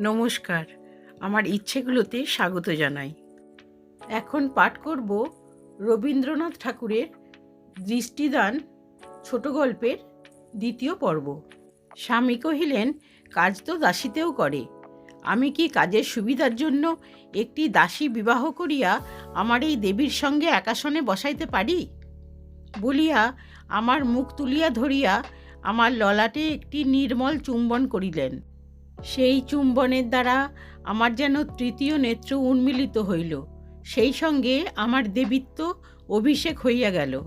নমস্কার। আমার ইচ্ছেগুলোতে স্বাগত জানাই। এখন পাঠ করব রবীন্দ্রনাথ ঠাকুরের দৃষ্টিদান ছোট গল্পের দ্বিতীয় পর্ব। স্বামী কহিলেন, কাজ তো দাসীতেও করে। আমি কি কাজের সুবিধার জন্য একটি দাসী বিবাহ করিয়া আমার এই দেবীর সঙ্গে একাসনে বসাইতে পারি? বলিয়া আমার মুখ তুলিয়া ধরিয়া আমার ললাটে একটি নির্মল চুম্বন করিলেন। সেই চুম্বনের দ্বারা আমার যেন তৃতীয় নেত্র উন্মিলিত হইল। সেই সঙ্গে আমার দেবীত্ব অভিষেক হইয়া গেল।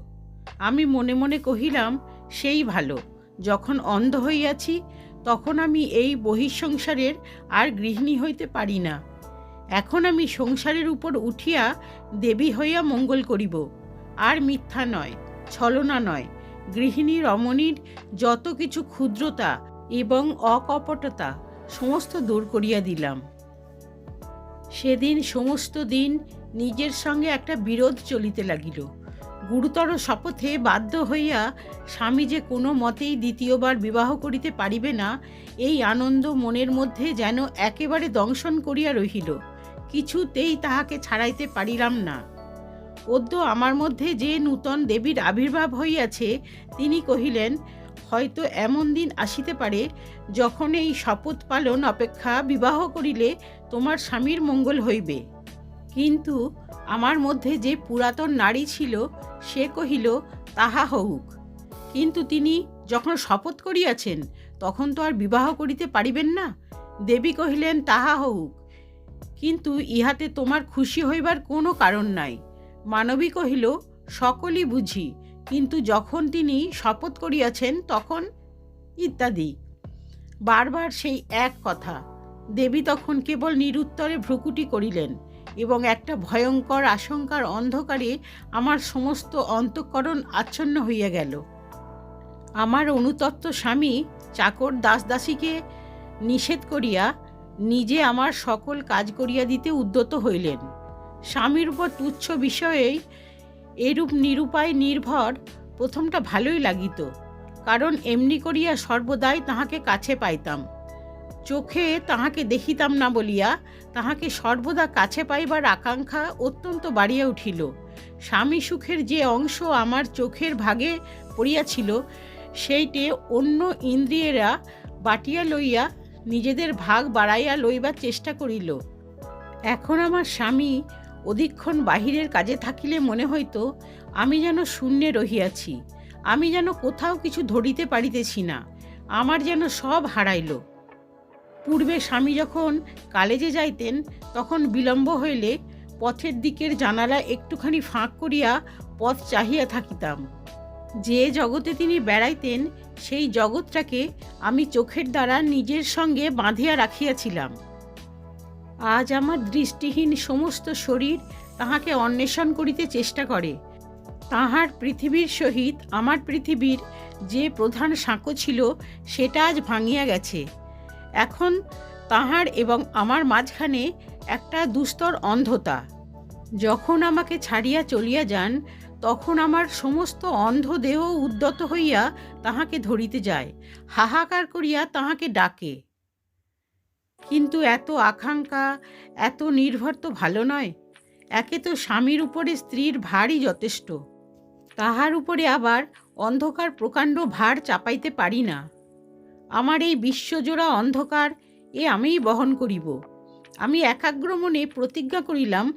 আমি মনে মনে কহিলাম, সেই ভালো, যখন অন্ধ হইয়াছি, তখন আমি এই বহিঃসংসারের আর গৃহিণী হইতে পারি না। এখন আমি সংসারের উপর উঠিয়া দেবী হইয়া মঙ্গল করিব। আর মিথ্যা নয়, ছলনা নয়। গৃহিণী রমণীর যত কিছু ক্ষুদ্রতা এবং অকপটতা সমস্ত দূর করিয়া দিলাম। সেদিন সমস্ত দিন নিজের সঙ্গে একটা বিরোধ চলিতে লাগিল। গুরুতর শপথে বাধ্য হইয়া স্বামী যে কোনো মতেই দ্বিতীয়বার বিবাহ করিতে পারিবে না, এই আনন্দ মনের মধ্যে যেন একেবারে দংশন করিয়া রহিল। কিছুতেই তাহাকে ছাড়াইতে পারিলাম না। অদ্য আমার মধ্যে যে নূতন দেবীর আবির্ভাব হইয়াছে, তিনি কহিলেন হয়তো এমন দিন আসিতে পারে যখন এই শপথ পালন অপেক্ষা বিবাহ করিলে তোমার স্বামীর মঙ্গল হইবে। কিন্তু আমার মধ্যে যে পুরাতন নারী ছিল, সে কহিল, তাহা হউক। কিন্তু তিনি যখন শপথ করিয়াছেন, তখন তো আর বিবাহ করিতে পারিবেন না। দেবী কহিলেন, তাহা হউক। কিন্তু ইহাতে তোমার খুশি হইবার কোনো কারণ নাই। মানবী কহিল, সকলই বুঝি। কিন্তু যখন তিনি শপথ করিয়াছেন, তখন ইত্যাদি। বারবার সেই এক কথা, দেবী তখন কেবল নিরুত্তরে ভ্রুকুটি করিলেন এবং একটা ভয়ঙ্কর আশঙ্কার অন্ধকারে আমার সমস্ত অন্তঃকরণ আচ্ছন্ন হইয়া গেল। আমার অনুতপ্ত স্বামী চাকর দাসদাসীকে নিষেধ করিয়া নিজে আমার সকল কাজ করিয়া দিতে উদ্যত হইলেন। স্বামীর উপর তুচ্ছ বিষয়েই এরূপ নিরুপায় নির্ভর প্রথমটা ভালোই লাগিত, কারণ এমনি করিয়া সর্বদাই তাহাকে কাছে পাইতাম। চোখে তাহাকে দেখিতাম না বলিয়া তাহাকে সর্বদা কাছে পাইবার আকাঙ্ক্ষা অত্যন্ত বাড়িয়া উঠিল। স্বামী সুখের যে অংশ আমার চোখের ভাগে পড়িয়াছিল, সেইটে অন্য ইন্দ্রিয়েরা বাটিয়া লইয়া নিজেদের ভাগ বাড়াইয়া লইবার চেষ্টা করিল। এখন আমার স্বামী অধিকক্ষণ বাহিরের কাজে থাকিলে মনে হইতো, আমি যেন শূন্যে রহিয়াছি, আমি যেন কোথাও কিছু ধরিতে পারিতেছি না, আমার যেন সব হারাইল। পূর্বে স্বামী যখন কালেজে যাইতেন, তখন বিলম্ব হইলে পথের দিকের জানালা একটুখানি ফাঁক করিয়া পথ চাহিয়া থাকিতাম। যে জগতে তিনি বেড়াইতেন, সেই জগৎটাকে আমি চোখের দ্বারা নিজের সঙ্গে বাঁধিয়া রাখিয়াছিলাম। আজ আমার দৃষ্টিহীন সমস্ত শরীর তাহাকে অন্বেষণ করিতে চেষ্টা করে। তাহার পৃথিবীর সহিত আমার পৃথিবীর যে প্রধান সাঁকো ছিল, সেটা আজ ভাঙিয়া গেছে। এখন তাহার এবং আমার মাঝখানে একটা দুস্তর অন্ধতা। যখন আমাকে ছাড়িয়া চলিয়া যান, তখন আমার সমস্ত অন্ধ দেহ উদ্যত হইয়া তাহাকে ধরিতে যায়। হাহাকার করিয়া তাহাকে ডাকে। কিন্তু এত আকাঙ্ক্ষা, এত নির্ভর তো ভালো নয়। একে তো স্বামীর উপরে স্ত্রীর ভারই যথেষ্ট। তাহার উপরে আবার অন্ধকার প্রকাণ্ড ভার চাপাইতে পারি না। আমার এই বিশ্বজোড়া অন্ধকার এ আমিই বহন করিব। আমি একাগ্র মনে প্রতিজ্ঞা করিলাম,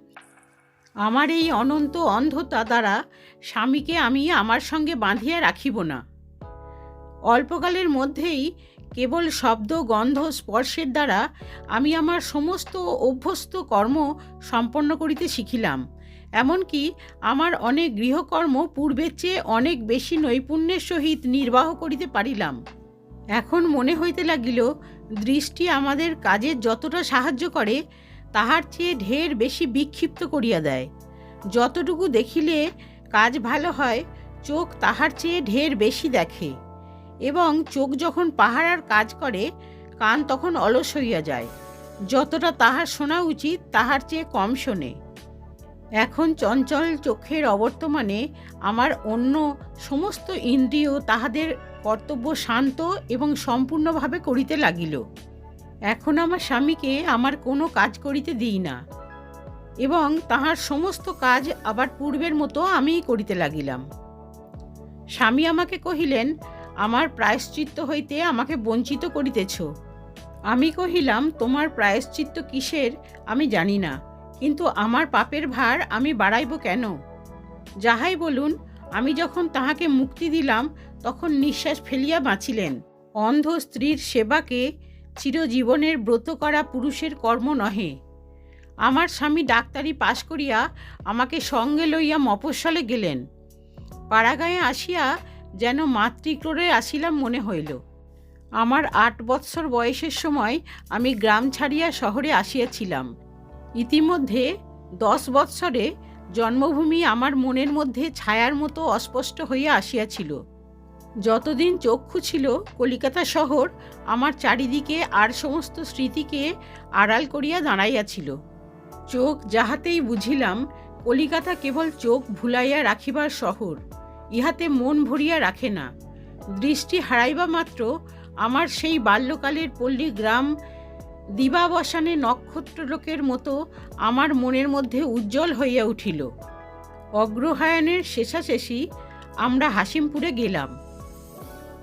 আমার এই অনন্ত অন্ধতা দ্বারা স্বামীকে আমি আমার সঙ্গে বাঁধিয়া রাখিব না। অল্পকালের মধ্যেই কেবল শব্দ, গন্ধ, স্পর্শের দ্বারা আমি আমার সমস্ত অভ্যস্ত কর্ম সম্পন্ন করিতে শিখিলাম। এমনকি আমার অনেক গৃহকর্ম পূর্বের চেয়ে অনেক বেশি নৈপুণ্যের সহিত নির্বাহ করিতে পারিলাম। এখন মনে হইতে লাগিল, দৃষ্টি আমাদের কাজে যতটা সাহায্য করে, তাহার চেয়ে ঢের বেশি বিক্ষিপ্ত করিয়া দেয়। যতটুকু দেখিলে কাজ ভালো হয়, চোখ তাহার চেয়ে ঢের বেশি দেখে। এবং চোখ যখন পাহারার কাজ করে, কান তখন অলস হইয়া যায়। যতটা তাহার শোনা উচিত, তাহার চেয়ে কম শোনে। এখন চঞ্চল চোখের অবর্তমানে আমার অন্য সমস্ত ইন্দ্রিয় তাহাদের কর্তব্য শান্ত এবং সম্পূর্ণভাবে করিতে লাগিল। এখন আমার স্বামীকে আমার কোনো কাজ করিতে দিই না। এবং তাহার সমস্ত কাজ আবার পূর্বের মতো আমিই করিতে লাগিলাম। স্বামী আমাকে কহিলেন আমার প্রায়শ্চিত্ত হইতে আমাকে বঞ্চিত করিতেছ। আমি কহিলাম, তোমার প্রায়শ্চিত্ত কিসের? আমি জানি না। কিন্তু আমার পাপের ভার আমি বাড়াইব কেন? যাহাই বলুন, আমি যখন তাহাকে মুক্তি দিলাম, তখন নিঃশ্বাস ফেলিয়া বাঁচিলেন। অন্ধ স্ত্রীর সেবাকে চিরজীবনের ব্রত করা পুরুষের কর্ম নহে। আমার স্বামী ডাক্তারি পাশ করিয়া আমাকে সঙ্গে লইয়া মফস্বলে গেলেন। পাড়াগাঁয়ে আসিয়া যেন মাতৃক্রোড়ে আসিলাম মনে হইল। আমার আট বৎসর বয়সের সময় আমি গ্রাম ছাড়িয়া শহরে আসিয়াছিলাম। ইতিমধ্যে দশ বৎসরে জন্মভূমি আমার মনের মধ্যে ছায়ার মতো অস্পষ্ট হইয়া আসিয়াছিল। যতদিন চক্ষু ছিল, কলিকাতা শহর আমার চারিদিকে আর সমস্ত স্মৃতিকে আড়াল করিয়া দাঁড়াইয়াছিল। চোখ যাহাতেই বুঝিলাম, কলিকাতা কেবল চোখ ভুলাইয়া রাখিবার শহর। ইহাতে মন ভরিয়া রাখে না। দৃষ্টি হারাইবা মাত্র আমার সেই বাল্যকালের পল্লী গ্রাম দিবাবসানে নক্ষত্রলোকের মতো আমার মনের মধ্যে উজ্জ্বল হইয়া উঠিল। অগ্রহায়ণের শেষাশেষি আমরা হাসিমপুরে গেলাম।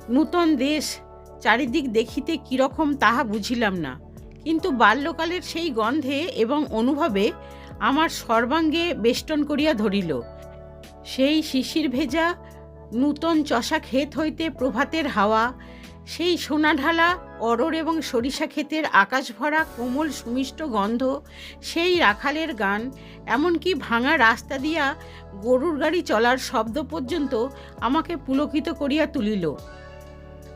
নূতন দেশ চারিদিক দেখিতে কীরকম তাহা বুঝিলাম না। কিন্তু বাল্যকালের সেই গন্ধে এবং অনুভবে আমার সর্বাঙ্গে বেষ্টন করিয়া ধরিল। সেই শিশির ভেজা, নূতন চষা ক্ষেত হইতে প্রভাতের হাওয়া, সেই সোনাঢালা অরর এবং সরিষা ক্ষেতের আকাশ ভরা, কোমল সুমিষ্ট গন্ধ, সেই রাখালের গান, এমনকি ভাঙা রাস্তা দিয়া গরুর গাড়ি চলার শব্দ পর্যন্ত আমাকে পুলকিত করিয়া তুলিল।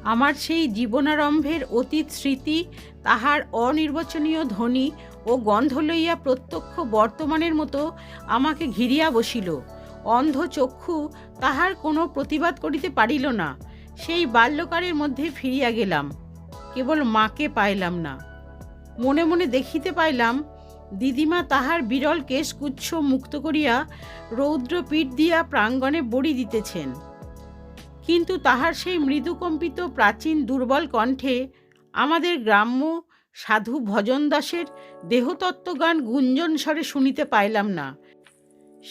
আমার সেই জীবনারম্ভের অতীত স্মৃতি, তাহার অনির্বচনীয় ধ্বনি ও গন্ধ লইয়া প্রত্যক্ষ বর্তমানের মতো আমাকে ঘিরিয়া বসিল। অন্ধ চক্ষু তাহার কোনো প্রতিবাদ করিতে পারিল না। সেই বাল্যকালের মধ্যে ফিরিয়া গেলাম। কেবল মাকে পাইলাম না। মনে মনে দেখিতে পাইলাম, দিদিমা তাহার বিরল কেশগুচ্ছ মুক্ত করিয়া রৌদ্র পিঠ দিয়া প্রাঙ্গণে বড়ি দিতেছেন। কিন্তু তাহার সেই মৃদুকম্পিত প্রাচীন দুর্বল কণ্ঠে আমাদের গ্রাম্য সাধু ভজন দাসের দেহতত্ত্বগান গুঞ্জন স্বরে শুনিতে পাইলাম না।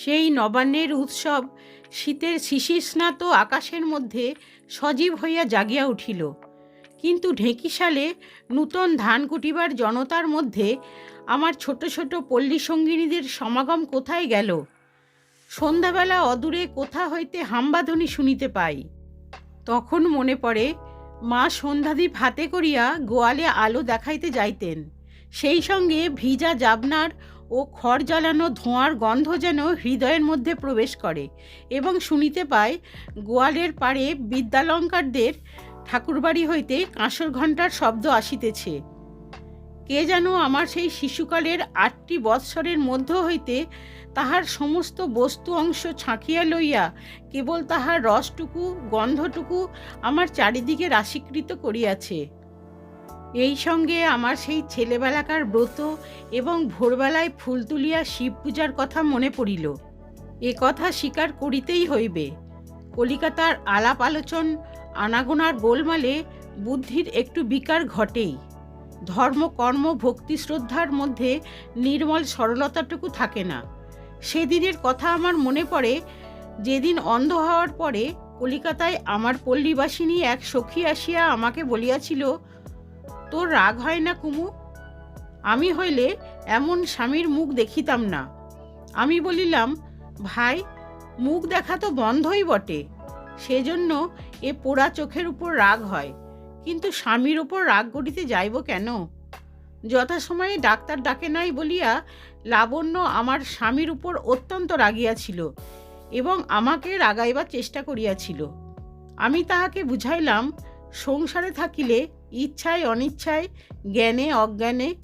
সেই নবান্নের উৎসব শীতের শিশিরস্নাত আকাশের মধ্যে সজীব হইয়া জাগিয়া উঠিল। কিন্তু ঢেঁকিশালে নূতন ধান কুটিবার জনতার মধ্যে আমার ছোট ছোট পল্লী সঙ্গিনীদের সমাগম কোথায় গেল? সন্ধ্যাবেলা অদূরে কোথা হইতে হাম্বাধ্বনি শুনিতে পাই। তখন মনে পড়ে, মা সন্ধ্যাদীপ হাতে করিয়া গোয়ালে আলো দেখাইতে যাইতেন। সেই সঙ্গে ভিজা জাবনার ও খড় জ্বালানো ধোঁয়ার গন্ধ যেন হৃদয়ের মধ্যে প্রবেশ করে এবং শুনিতে পায়, গোয়ালের পাড়ে বিদ্যালঙ্কারদের ঠাকুরবাড়ি হইতে কাঁসর ঘণ্টার শব্দ আসিতেছে। কে যেন আমার সেই শিশুকালের আটটি বৎসরের মধ্য হইতে তাহার সমস্ত বস্তু অংশ ছাঁকিয়া লইয়া কেবল তাহার রসটুকু, গন্ধটুকু আমার চারিদিকে রাশিকৃত করিয়াছে। এই সঙ্গে আমার সেই ছেলেবেলাকার ব্রত এবং ভোরবেলায় ফুল তুলিয়া শিব পূজার কথা মনে পড়িল। এ কথা স্বীকার করিতেই হইবে। কলিকাতার আলাপ আলোচন, আনাগোনার গোলমালে বুদ্ধির একটু বিকার ঘটেই। ধর্ম, কর্ম, ভক্তি শ্রদ্ধার মধ্যে নির্মল সরলতাটুকু থাকে না। সেদিনের কথা আমার মনে পড়ে, যেদিন অন্ধ হওয়ার পরে কলিকাতায় আমার পল্লীবাসিনী এক সখী আসিয়া আমাকে বলিয়াছিল তোর রাগ হয় না কুমু? আমি হইলে এমন স্বামীর মুখ দেখিতাম না। আমি বলিলাম, ভাই, মুখ দেখা তো বন্ধই বটে। সেজন্য এ পোড়া চোখের উপর রাগ হয়। কিন্তু স্বামীর ওপর রাগ করিতে যাইব কেন? যথাসময়ে ডাক্তার ডাকে নাই বলিয়া লাবণ্য আমার স্বামীর উপর অত্যন্ত রাগিয়াছিল এবং আমাকে রাগাইবার চেষ্টা করিয়াছিল। আমি তাহাকে বুঝাইলাম, সংসারে থাকিলে ইচ্ছায় অনিচ্ছায়, জ্ঞানে অজ্ঞানে,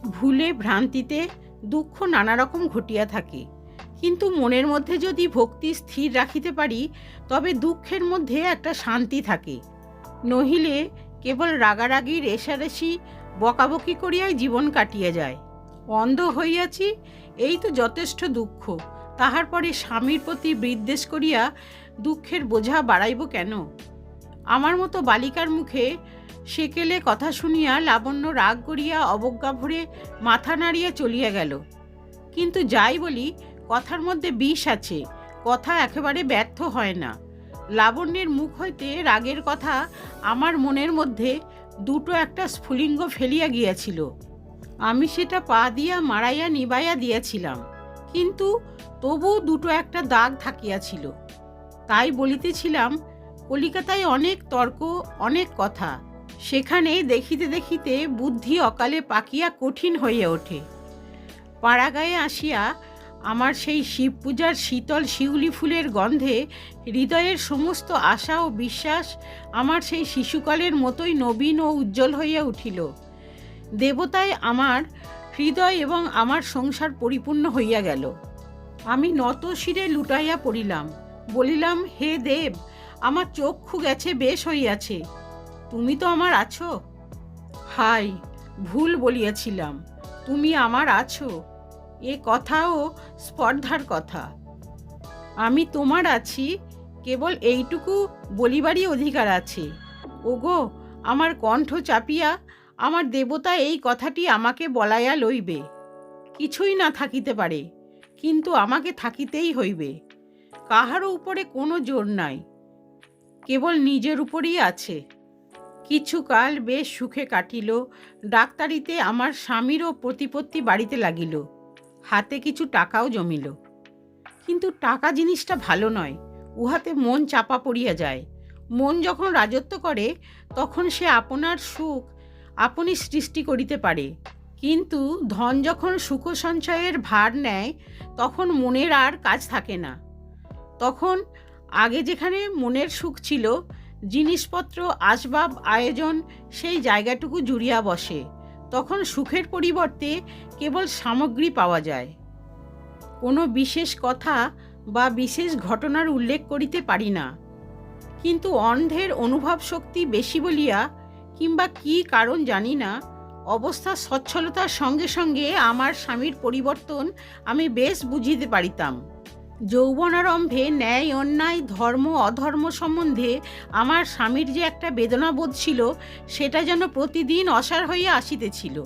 ভুলে ভ্রান্তিতে দুঃখ নানা রকম ঘটিয়া থাকে। কিন্তু মনের মধ্যে যদি ভক্তি স্থির রাখিতে পারি, তবে দুঃখের মধ্যে একটা শান্তি থাকে। নহিলে কেবল রাগারাগি রেশারেশি বকাবকি করিয়াই জীবন কাটিয়া যায়। অন্ধ হইয়াছি, এই তো যথেষ্ট দুঃখ। তাহার পরে স্বামীর প্রতি বিদ্বেষ করিয়া দুঃখের বোঝা বাড়াইব কেন? আমার মতো বালিকার মুখে সেকেলে কথা শুনিয়া লাবণ্য রাগ করিয়া অবজ্ঞা ভরে মাথা নাড়িয়া চলিয়া গেল। কিন্তু যাই বলি, কথার মধ্যে বিষ আছে, কথা একেবারে ব্যর্থ হয় না। লাবণ্যের মুখ হইতে রাগের কথা আমার মনের মধ্যে দুটো একটা স্ফুলিঙ্গ ফেলিয়া গিয়াছিল। আমি সেটা পা দিয়া মারাইয়া নিবাইয়া দিয়াছিলাম, কিন্তু তবু দুটো একটা দাগ থাকিয়াছিল। তাই বলিতেছিলাম, কলিকাতায় অনেক তর্ক, অনেক কথা সেখানে দেখিতে দেখিতে বুদ্ধি অকালে পাকিয়া কঠিন হইয়া ওঠে। পাড়াগায়ে আসিয়া আমার সেই শিব পূজার শীতল শিউলি ফুলের গন্ধে হৃদয়ের সমস্ত আশা ও বিশ্বাস আমার সেই শিশুকালের মতোই নবীন ও উজ্জ্বল হইয়া উঠিল। দেবতায় আমার হৃদয় এবং আমার সংসার পরিপূর্ণ হইয়া গেল। আমি নত শিরে লুটাইয়া পড়িলাম। বলিলাম, হে দেব, আমার চক্ষু গেছে, বেশ হইয়াছে। তুমি তো আমার আছো? হাই, ভুল বলিয়াছিলাম, তুমি আমার আছো। এ কথাও স্পর্ধার কথা। আমি তোমার আছি, কেবল এইটুকু বলিবারই অধিকার আছে। ওগো, আমার কণ্ঠ চাপিয়া আমার দেবতা এই কথাটি আমাকে বলাইয়া লইবে। কিছুই না থাকিতে পারে, কিন্তু আমাকে থাকিতেই হইবে। কাহারও উপরে কোনো জোর নাই, কেবল নিজের উপরই আছে। কিছুকাল বেশ সুখে কাটিল। ডাক্তারিতে আমার স্বামীরও প্রতিপত্তি বাড়িতে লাগিল। হাতে কিছু টাকাও জমিল। কিন্তু টাকা জিনিসটা ভালো নয়। উহাতে মন চাপা পড়িয়া যায়। মন যখন রাজত্ব করে, তখন সে আপনার সুখ আপনি সৃষ্টি করিতে পারে। কিন্তু ধন যখন সুখ সঞ্চয়ের ভার নেয়, তখন মনের আর কাজ থাকে না। তখন আগে যেখানে মনের সুখ ছিল জিনিসপত্র, আসবাব, আয়োজন সেই জায়গাটুকু জুড়িয়া বসে। তখন সুখের পরিবর্তে কেবল সামগ্রী পাওয়া যায়। কোনো বিশেষ কথা বা বিশেষ ঘটনার উল্লেখ করিতে পারি না। কিন্তু অন্ধের অনুভব শক্তি বেশি বলিয়া, কিংবা কি কারণ জানি না, অবস্থা সচ্ছলতার সঙ্গে সঙ্গে আমার স্বামীর পরিবর্তন আমি বেশ বুঝিতে পারিতাম। যৌবনারম্ভে ন্যায়, অন্যায়, ধর্ম, অধর্ম সম্বন্ধে আমার স্বামীর যে একটা বেদনাবোধ ছিল, সেটা যেন প্রতিদিন অসার হইয়া আসিতেছিল।